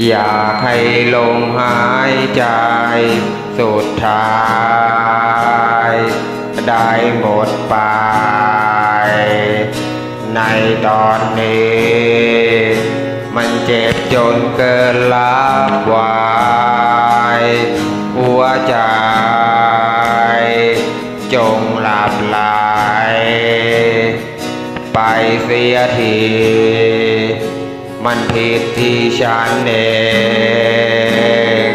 อยากให้ลมหายใจสุดท้าย ได้หมดไป ในตอนนี้ มันเจ็บจนเกินรับไหวหัวใจ จงหลับไหลไปเสียที มันผิดที่ฉันเอง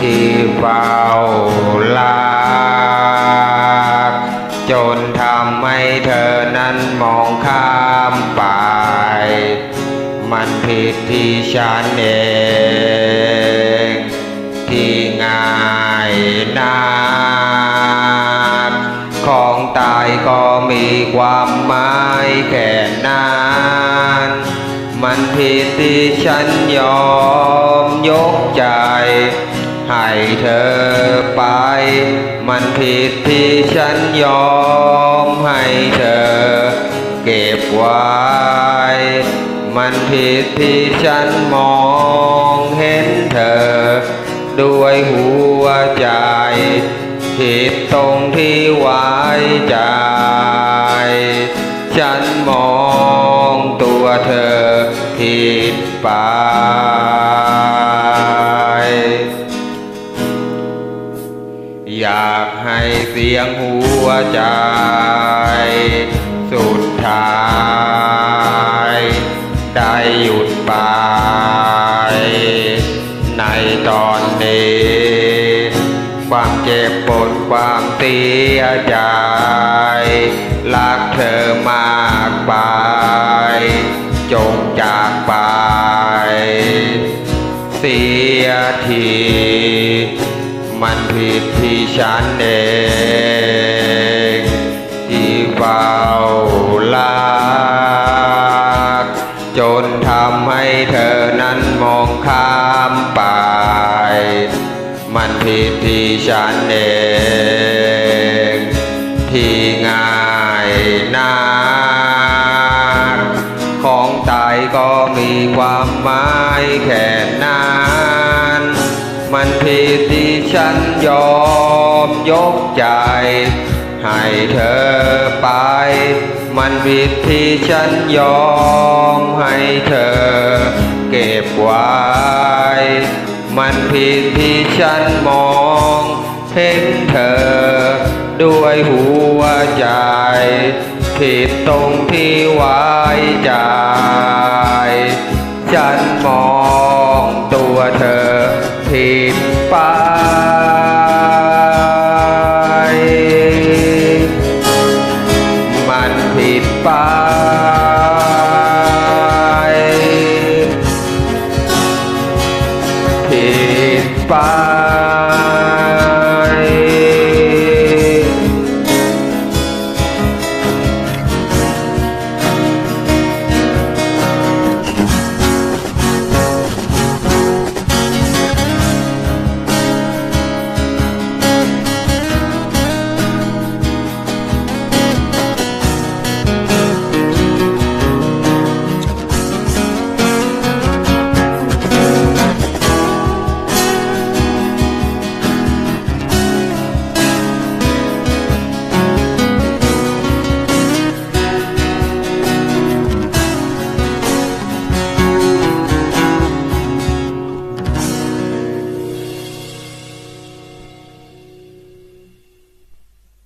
ที่เฝ้าลักจนทำให้เธอนั้นมองข้ามไป มันผิดที่ฉันเองที่ง่ายนักของตายก็มีความหมายแค่นั้น มันผิดที่ฉันยอมยกใจ ให้เธอไป มันผิดที่ฉันยอมให้เธอ เก็บไว้ มันผิดที่ฉันมองเห็นเธอ ด้วยหัวใจผิดตรงที่ว้ใไป อยากให้เสียงหัวใจ สุดท้าย ได้หยุดไป ในตอนนี้ความเจ็บปวดความเสียใจรักเธอ ยทีมันผิดที่ฉันเองที่เฝ้าลักจนทำให้เธอนั้นมองข้ามไป มันผิดที่ฉันเองที่ง่ายนักของตายก็มีความหมายแค่นั้น มันผิดที่ฉันยอมยกใจ ให้เธอไป มันผิดที่ฉันยอมให้เธอ เก็บไว้ มันผิดที่ฉันมองเห็นเธอ ด้วยหัวใจ ผิดตรงที่ไว้ใจ